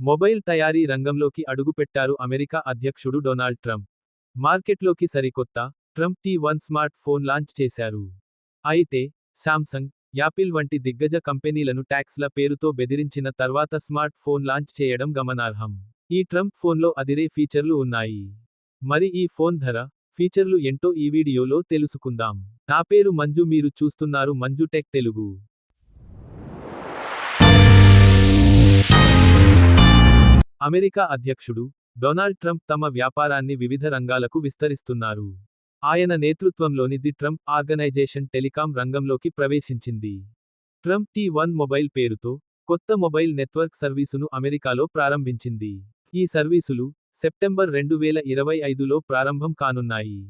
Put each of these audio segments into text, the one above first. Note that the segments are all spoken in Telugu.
మొబైల్ తయారీ రంగంలోకి అడుగుపెట్టారు అమెరికా అధ్యక్షుడు డొనాల్డ్ ట్రంప్. మార్కెట్లోకి సరికొత్త Trump T one smart phone launch చేశారు. అయితే శాంసంగ్ యాపిల్ వంటి దిగ్గజ కంపెనీలను ట్యాక్స్ల పేరుతో బెదిరించిన తర్వాత స్మార్ట్ ఫోన్ లాంచ్ చేయడం గమనార్హం. ఈ ట్రంప్ ఫోన్లో అదిరే ఫీచర్లు ఉన్నాయి. మరి ఈ ఫోన్ ధర ఫీచర్లు ఏంటో ఈ వీడియోలో తెలుసుకుందాం. నా పేరు మంజు మీరు చూస్తున్నారు మంజు టెక్ తెలుగు. అమెరికా అధ్యక్షుడు డొనాల్డ్ ట్రంప్ తమ వ్యాపారాన్ని వివిధ రంగాలకు విస్తరిస్తున్నారు. ఆయన నేతృత్వంలోని ది ట్రంప్ ఆర్గనైజేషన్ టెలికాం రంగంలోకి ప్రవేశించింది. ట్రంప్ టీ వన్ మొబైల్ పేరుతో కొత్త మొబైల్ నెట్వర్క్ సర్వీసును అమెరికాలో ప్రారంభించింది. ఈ సర్వీసులు సెప్టెంబర్ రెండు వేల ఇరవై ఐదులో ప్రారంభం కానున్నాయి.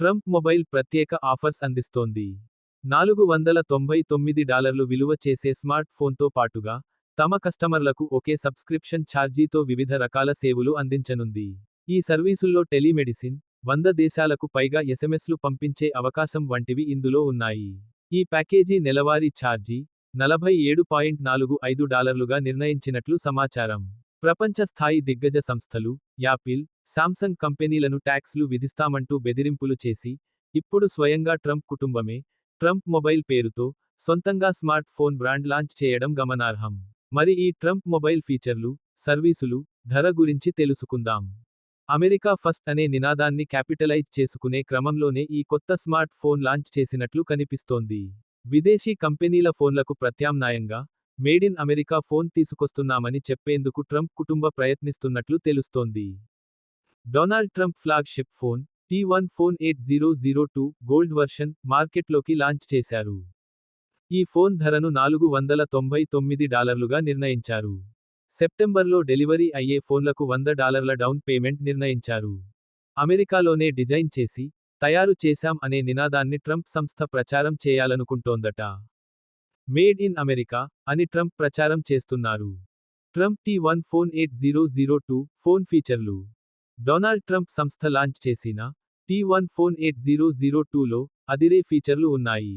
ట్రంప్ మొబైల్ ప్రత్యేక ఆఫర్స్ అందిస్తోంది. నాలుగు వందల తొంభై తొమ్మిది డాలర్లు విలువ చేసే స్మార్ట్ ఫోన్తో పాటుగా తమ కస్టమర్లకు ఒకే సబ్స్క్రిప్షన్ ఛార్జీతో వివిధ రకాల సేవలు అందించనుంది. ఈ సర్వీసుల్లో టెలిమెడిసిన్ వంద దేశాలకు పైగా ఎస్ఎంఎస్లు పంపించే అవకాశం వంటివి ఇందులో ఉన్నాయి. ఈ ప్యాకేజీ నెలవారీ ఛార్జీ నలభై ఏడు పాయింట్ నాలుగు ఐదు డాలర్లుగా నిర్ణయించినట్లు సమాచారం. ప్రపంచ స్థాయి దిగ్గజ సంస్థలు యాపిల్ శాంసంగ్ కంపెనీలను ట్యాక్స్లు విధిస్తామంటూ బెదిరింపులు చేసి ఇప్పుడు స్వయంగా ట్రంప్ కుటుంబమే ట్రంప్ మొబైల్ పేరుతో సొంతంగా స్మార్ట్ ఫోన్ బ్రాండ్ లాంచ్ చేయడం గమనార్హం. మరి ఈ ట్రంప్ మొబైల్ ఫీచర్లు సర్వీసులు ధర గురించి తెలుసుకుందాం. అమెరికా ఫస్ట్ అనే నినాదాన్ని క్యాపిటలైజ్ చేసుకునే క్రమంలోనే ఈ కొత్త స్మార్ట్ ఫోన్ లాంచ్ చేసినట్లు కనిపిస్తోంది. విదేశీ కంపెనీల ఫోన్లకు ప్రత్యామ్నాయంగా మేడ్ ఇన్ అమెరికా ఫోన్ తీసుకొస్తున్నామని చెప్పేందుకు ట్రంప్ కుటుంబ ప్రయత్నిస్తున్నట్లు తెలుస్తోంది. Donald Trump flagship phone T one phone eight zero zero two gold version మార్కెట్లోకి లాంచ్ చేశారు. ఈ ఫోన్ ధరను నాలుగు వందల తొంభై తొమ్మిది డాలర్లుగా నిర్ణయించారు. సెప్టెంబర్లో డెలివరీ అయ్యే ఫోన్లకు వంద డాలర్ల డౌన్ పేమెంట్ నిర్ణయించారు. అమెరికాలోనే డిజైన్ చేసి తయారు చేశాం అనే నినాదాన్ని ట్రంప్ సంస్థ ప్రచారం చేయాలనుకుంటోందట. మేడ్ ఇన్ అమెరికా అని ట్రంప్ ప్రచారం చేస్తున్నారు. Trump T one phone eight zero zero two phone ఫీచర్లు. డొనాల్డ్ ట్రంప్ సంస్థ లాంచ్ చేసిన T one phone eight zero zero టూలో అదిరే ఫీచర్లు ఉన్నాయి.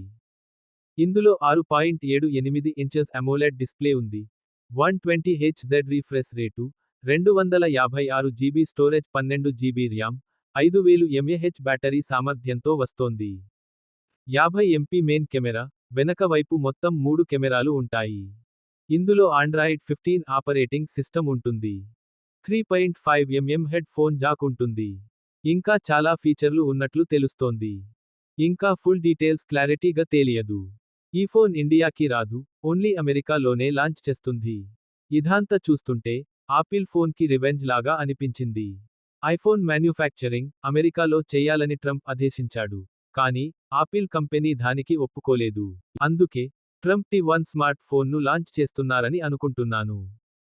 ఇందులో ఆరు పాయింట్ ఏడు ఎనిమిది ఇంచెస్ అమోలెడ్ డిస్ప్లే ఉంది. One twenty Hz refresh rate రెండు వందల యాభై ఆరు జీబీ స్టోరేజ్ పన్నెండు జీబీ ర్యామ్ ఐదు వేలు ఎంఏహెచ్ బ్యాటరీ సామర్థ్యంతో వస్తోంది. యాభై ఎంపీ మెయిన్ కెమెరా వెనక వైపు మొత్తం మూడు కెమెరాలు ఉంటాయి. ఇందులో ఆండ్రాయిడ్ ఫిఫ్టీన్ ఆపరేటింగ్ సిస్టమ్ ఉంటుంది. Three point five mm headphone jack ఉంటుంది. ఇంకా చాలా ఫీచర్లు ఉన్నట్లు తెలుస్తోంది. ఇంకా ఫుల్ డీటెయిల్స్ క్లారిటీగా తెలియదు. ఈ ఫోన్ ఇండియాకి రాదు ఓన్లీ అమెరికాలోనే లాంచ్ చేస్తుంది. ఇదంతా చూస్తుంటే ఆపిల్ ఫోన్కి రివెంజ్ లాగా అనిపించింది. ఐఫోన్ మ్యానుఫ్యాక్చరింగ్ అమెరికాలో చేయాలని ట్రంప్ ఆదేశించాడు కానీ ఆపిల్ కంపెనీ దానికి ఒప్పుకోలేదు. అందుకే ట్రంప్ టి వన్ స్మార్ట్ ఫోన్ను లాంచ్ చేస్తున్నారని అనుకుంటున్నాను.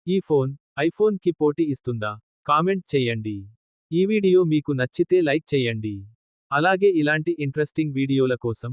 ఈ ఫోన్ ఐఫోన్కి పోటీ ఇస్తుందా? కామెంట్ చెయ్యండి ఈ వీడియో మీకు నచ్చితే లైక్ చేయండి. అలాగే ఇలాంటి ఇంట్రెస్టింగ్ వీడియోల కోసం